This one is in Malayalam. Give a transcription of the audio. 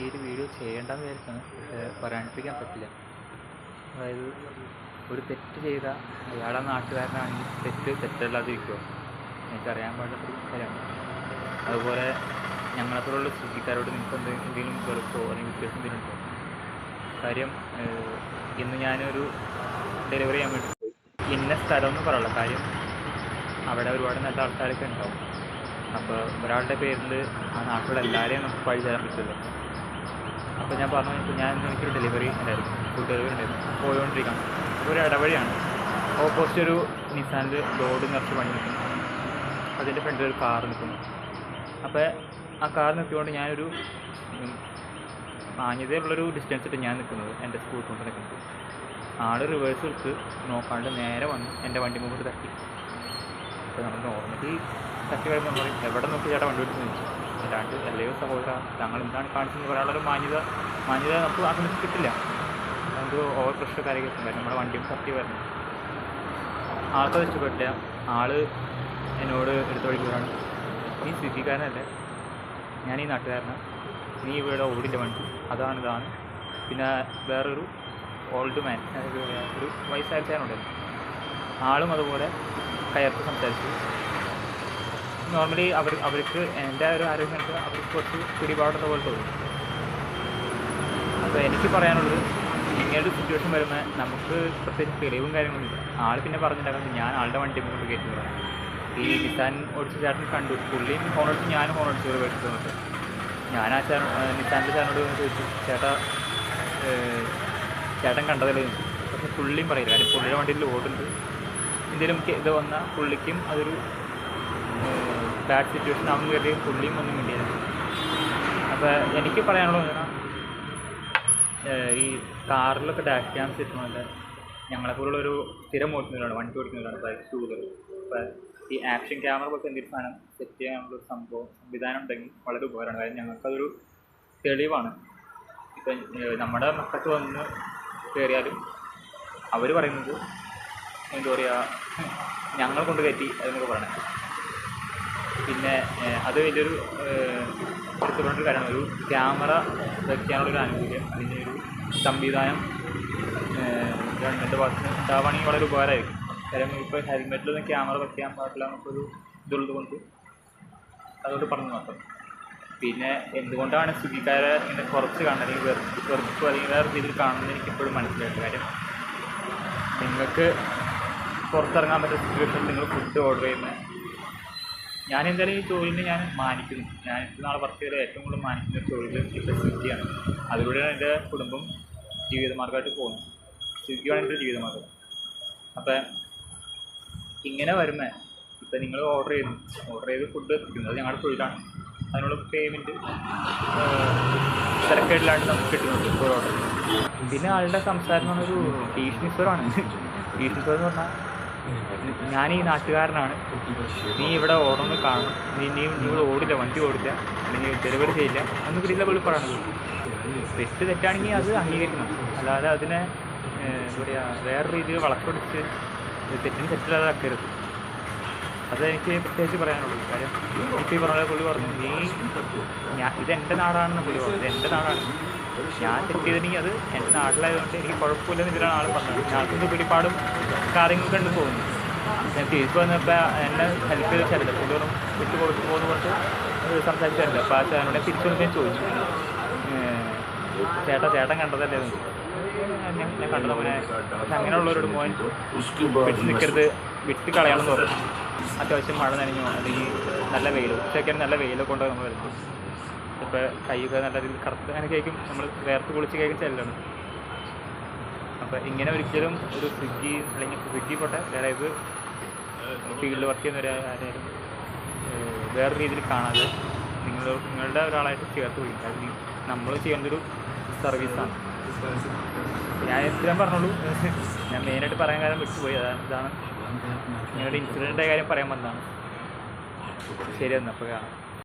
ഈ ഒരു വീഡിയോ ചെയ്യേണ്ടെന്ന് വിചാരിച്ചാണ് പക്ഷേ പറയാണ്ടിരിക്കാൻ പറ്റില്ല. അതായത് ഒരു തെറ്റ് ചെയ്ത അയാളെ നാട്ടുകാരനാണെങ്കിൽ തെറ്റ് തെറ്റല്ലാതിരിക്കുമോ എനിക്കറിയാൻ പാടില്ലാത്തൊരു കാര്യമാണ്. അതുപോലെ ഞങ്ങളെപ്പോലുള്ള സ്വിഗ്ഗിക്കാരോട് നിങ്ങൾക്ക് എന്തെങ്കിലും എന്തെങ്കിലും വെറുപ്പോ അല്ലെങ്കിൽ വ്യത്യാസം എന്തെങ്കിലും ഉണ്ടോ? കാര്യം ഇന്ന് ഞാനൊരു ഡെലിവറി ചെയ്യാൻ വേണ്ടി പോയി. ഇന്ന സ്ഥലം എന്ന് കാര്യം അവിടെ ഒരുപാട് നല്ല ആൾക്കാരൊക്കെ ഉണ്ടാവും. അപ്പോൾ ഒരാളുടെ പേരിൽ ആ നാട്ടിലുള്ള എല്ലാവരെയും നമുക്ക് പഴി തരാൻ പറ്റില്ല അപ്പോൾ ഞാൻ പറഞ്ഞു ഇപ്പോൾ ഞാൻ എനിക്കൊരു ഡെലിവറി ഉണ്ടായിരുന്നു ഫുഡ് ഡെലിവറി ഉണ്ടായിരുന്നു. പോയിക്കൊണ്ടിരിക്കാം ഒരു ഇടവഴിയാണ്. ഓപ്പോസിറ്റ് ഒരു നിസാന്റെ ലോഡ് നിറച്ച് പണി നിൽക്കുന്നു. അതിന്റെ ഫ്രണ്ടിൽ ഒരു കാർ നിൽക്കുന്നു. അപ്പോൾ ആ കാർ നിർത്തിക്കൊണ്ട് ഞാനൊരു മാന്യതയുള്ളൊരു ഡിസ്റ്റൻസ് ഇട്ട് ഞാൻ നിൽക്കുന്നത് എന്റെ സ്കൂൾ കൊണ്ട് നിൽക്കുന്നത് ആൾ റിവേഴ്സ് എടുത്ത് നോക്കാണ്ട് നേരെ വന്ന് എന്റെ വണ്ടി മുമ്പോട്ട് തട്ടി. അപ്പോൾ നമ്മൾ നോർമലി തട്ടി കഴിയുമ്പോൾ പറയും എവിടെ നോക്കി ചേട്ടാ വണ്ടി വിട്ടു ചോദിച്ചു അല്ലാണ്ട് അല്ലയോ സഹോദര താങ്കൾ എന്താണ് കാണിച്ചതെന്ന് പറയാനുള്ള മാന്യത മാന്യത നമുക്ക് ആ സമയത്ത് കിട്ടില്ല. നമുക്ക് ഓവർ പ്രഷർ കാര്യമൊക്കെ കാര്യം നമ്മുടെ വണ്ടിയും തട്ടി വരണം ആൾക്കത് ഇഷ്ടപ്പെട്ടില്ല. ആൾ എന്നോട് എടുത്ത വഴിക്ക് പറയാണ് നീ സ്വിഗ്ഗിക്കാരനല്ലേ? ഞാൻ ഈ നാട്ടുകാരനാണ് നീ ഇവിടെ ഓടില്ല വണ്ടി. അതാണ് ഇതാണ്. പിന്നെ വേറൊരു ഓൾഡ് മാൻ ഒരു വയസ്സായ ചേട്ടനുണ്ടായിരുന്നു ആളും അതുപോലെ കയർത്ത് സംസാരിച്ചു. നോർമലി അവർ അവർക്ക് എന്റെ ഒരു ആരോഗ്യം കണ്ടിട്ട് അവർക്ക് കുറച്ച് പിടിപാടുന്ന പോലെ തോന്നി. അപ്പോൾ എനിക്ക് പറയാനുള്ളത് ഇങ്ങനൊരു സിറ്റുവേഷൻ വരുമ്പോൾ നമുക്ക് പ്രത്യേകിച്ച് തെളിവും കാര്യങ്ങളൊന്നുമില്ല ആൾ പിന്നെ പറഞ്ഞിട്ടുണ്ടാകും ഞാൻ ആളുടെ വണ്ടി കൊണ്ട് കയറ്റി പറയാം ഈ നിസാൻ ഓടിച്ച ചേട്ടൻ കണ്ടു. പുള്ളിയും ഫോൺ അടിച്ച് ഞാനും ഫോൺ അടിച്ചു വീട്ടിൽ തന്നിട്ട് ഞാൻ ആ ചേട്ടൻ നിസാന്റെ ചേട്ടനോട് ചോദിച്ചു ചേട്ടാ ചേട്ടൻ കണ്ടതല്ലേ. പക്ഷെ പുള്ളിയും പറയില്ല. കാര്യം പുള്ളിയുടെ വണ്ടിയിൽ ഓടുണ്ട് എന്തെങ്കിലും ഇത് വന്ന പുള്ളിക്കും അതൊരു ബാഡ് സിറ്റുവേഷൻ ആവുന്ന കരുതി പുള്ളിയും ഒന്നും കിട്ടിയില്ല അപ്പോൾ എനിക്ക് പറയാനുള്ളത് എന്നാൽ ഈ കാറിലൊക്കെ ഡാഷ് ക്യാംസ് കിട്ടുന്നുണ്ട് ഞങ്ങളെപ്പോലുള്ളൊരു സ്ഥിരം ഓടിക്കുന്നവരാണ് വണ്ടി ഓടിക്കുന്നവരാണ് ബൈക്ക് ടൂ വീലർ അപ്പോൾ ഈ ആക്ഷൻ ക്യാമറ പോലത്തെ എന്തെങ്കിലും സാധനം സെറ്റ് ചെയ്യാനുള്ള ഒരു സംഭവം സംവിധാനം ഉണ്ടെങ്കിൽ വളരെ ഉപകാരമാണ്. കാര്യം ഞങ്ങൾക്കതൊരു തെളിവാണ്. ഇപ്പം നമ്മുടെ മക്കൾക്ക് വന്ന് കയറിയാലും അവർ പറയുന്നത് എന്താ പറയുക ഞങ്ങൾ കൊണ്ട് കയറ്റി അതെന്നൊക്കെ പറയണത് പിന്നെ അത് വലിയൊരു എടുത്തുകൊണ്ടൊരു കാര്യമാണ്. ഒരു ക്യാമറ വയ്ക്കാനുള്ളൊരു ആനുകൂല്യം അതിന്റെ ഒരു സംവിധാനം ഗവൺമെന്റ് ഭാഗത്ത് നിന്ന് ഉണ്ടാവുകയാണെങ്കിൽ വളരെ ഉപകാരമായിരിക്കും. കാര്യം ഇപ്പോൾ ഹെൽമെറ്റിലൊന്നും ക്യാമറ വയ്ക്കാൻ പാടില്ല എന്നൊരു ഇതുള്ളത് കൊണ്ട് അതുകൊണ്ട് പറഞ്ഞു മാത്രം. പിന്നെ എന്തുകൊണ്ടാണ് സ്വിഗ്ഗിക്കാരെ ഇങ്ങനെ കുറച്ച് കാണുന്നത്? അല്ലെങ്കിൽ വെറുപ്പ് അല്ലെങ്കിൽ വേറെ രീതിയിൽ കാണുന്നത് എനിക്കിപ്പോഴും മനസ്സിലായിട്ട് കാര്യം നിങ്ങൾക്ക് പുറത്തിറങ്ങാൻ പറ്റുന്ന സിറ്റുവേഷനിൽ നിങ്ങൾ ഫുഡ് ഓർഡർ ചെയ്യുന്നത് ഞാൻ എന്തായാലും ഈ തൊഴിലിനെ ഞാൻ മാനിക്കുന്നു. ഞാൻ ഇത്ര നാളെ വർക്ക് ചെയ്ത ഏറ്റവും കൂടുതൽ മാനിക്കുന്ന ഒരു തൊഴിൽ ഇപ്പോൾ സ്വിഗ്ഗിയാണ് അതിലൂടെയാണ് എന്റെ കുടുംബം ജീവിതമാർഗമായിട്ട് പോകുന്നത്. സ്വിഗ്ഗിയാണ് എന്റെ ജീവിതമാർഗം. അപ്പം ഇങ്ങനെ വരുമ്പോൾ ഇപ്പം നിങ്ങൾ ഓർഡർ ചെയ്യുന്നു. ഓർഡർ ചെയ്ത് ഫുഡ് എത്തിക്കുന്നു. അത് ഞങ്ങളുടെ തൊഴിലാണ്. അതിനുള്ള പേയ്മെന്റ് തിരക്കേടില്ലാണ്ട് നമുക്ക് കിട്ടുന്നുണ്ട് ഇപ്പോൾ ഓർഡർ പിന്നെ ആളുടെ സംസാരം എന്ന് പറഞ്ഞൊരു ഒരു ഭീഷണിസ്വരമാണ് ഭീഷണിസ്വരം എന്ന് പറഞ്ഞാൽ ഞാൻ ഈ നാട്ടുകാരനാണ്. നീ ഇവിടെ ഓടുന്നു കാണണം. നീ നീ നിങ്ങൾ ഓടില്ല വണ്ടി ഓടില്ല. അല്ലെങ്കിൽ ഡെലിവറി ചെയ്യില്ല. അന്ന് പിടിയില്ല വെളിപ്പാടാണ് തെറ്റ് തെറ്റാണെങ്കിൽ അത് അംഗീകരിക്കണം. അല്ലാതെ അതിനെ എന്താ പറയുക വേറെ രീതിയിൽ വളർത്തിപ്പിടിച്ച് തെറ്റിന് തെറ്റില്ലാതെ ആക്കരുത് അത് എനിക്ക് പ്രത്യേകിച്ച് പറയാനുള്ളൂ. കാര്യം ഇപ്പം ഈ പറഞ്ഞ പുള്ളി പറഞ്ഞു നീ ഞാൻ ഇത് എന്റെ നാടാണെന്ന് പുള്ളി പറഞ്ഞു. ഇതെന്റെ നാടാണ്. ഞാൻ തെറ്റിയതെങ്കിൽ അത് എന്റെ നാട്ടിലായതുകൊണ്ട് എനിക്ക് കുഴപ്പമില്ലെന്ന് ഇതിലാണ് ആൾ പറഞ്ഞത്. ഞാൾക്കൊന്ന് പിടിപാടും കാര്യങ്ങളൊക്കെ ഉണ്ട് പോകുന്നു ഞാൻ തിരിച്ചു വന്നപ്പോൾ എന്നെ ഹെൽപ്പ് ചെയ്ത് തരില്ല പുള്ളി പറഞ്ഞു വിട്ടു കൊടുത്തു പോകുന്ന കുറച്ച് സംസാരിച്ചായിരുന്നു അപ്പോൾ ആ ചേട്ടനോട് തിരിച്ചു ഞാൻ ചോദിച്ചു. ചേട്ടാ ചേട്ടൻ കണ്ടതല്ലേ എന്ന് ഞാൻ കണ്ടത് മോനെ അങ്ങനെയുള്ളവരോട് മോൻ വിട്ട് നിൽക്കരുത് വിട്ട് കളയണമെന്ന് പറഞ്ഞു. അത്യാവശ്യം മഴ നനഞ്ഞു അല്ലെങ്കിൽ നല്ല വെയിൽ ഉച്ചയ്ക്ക് നല്ല വെയിലൊക്കെ കൊണ്ട് നമ്മൾ വരുത്തും ഇപ്പോൾ കൈയൊക്കെ നല്ല രീതിയിൽ കറുത്ത് അങ്ങനെ കേൾക്കും നമ്മൾ വേർത്ത് കുളിച്ച് കേൾക്കും ചെല്ലണം. അപ്പോൾ ഇങ്ങനെ ഒരിക്കലും ഒരു സ്വിഗ്ഗി അല്ലെങ്കിൽ സ്വിഗ്ഗി പോട്ടെ വേറെ ഇത് ഫീൽഡിൽ വർക്ക് ചെയ്യുന്ന ഒരു ആരായാലും വേറെ രീതിയിൽ കാണാതെ നിങ്ങൾ നിങ്ങളുടെ ഒരാളായിട്ട് ചേർത്ത് പിടിക്കും അല്ലെങ്കിൽ നമ്മൾ ചെയ്യേണ്ടൊരു സർവീസാണ്. ഞാൻ എത്രയും പറഞ്ഞോളൂ ഞാൻ മെയിനായിട്ട് പറയാൻ കാര്യം വിട്ടുപോയി. അതാണ് ഇതാണ് നിങ്ങളുടെ ഇൻസിഡന്റിന്റെ കാര്യം പറയാൻ വന്നതാണ്. ശരി എന്നാൽ അപ്പോൾ കാണാം.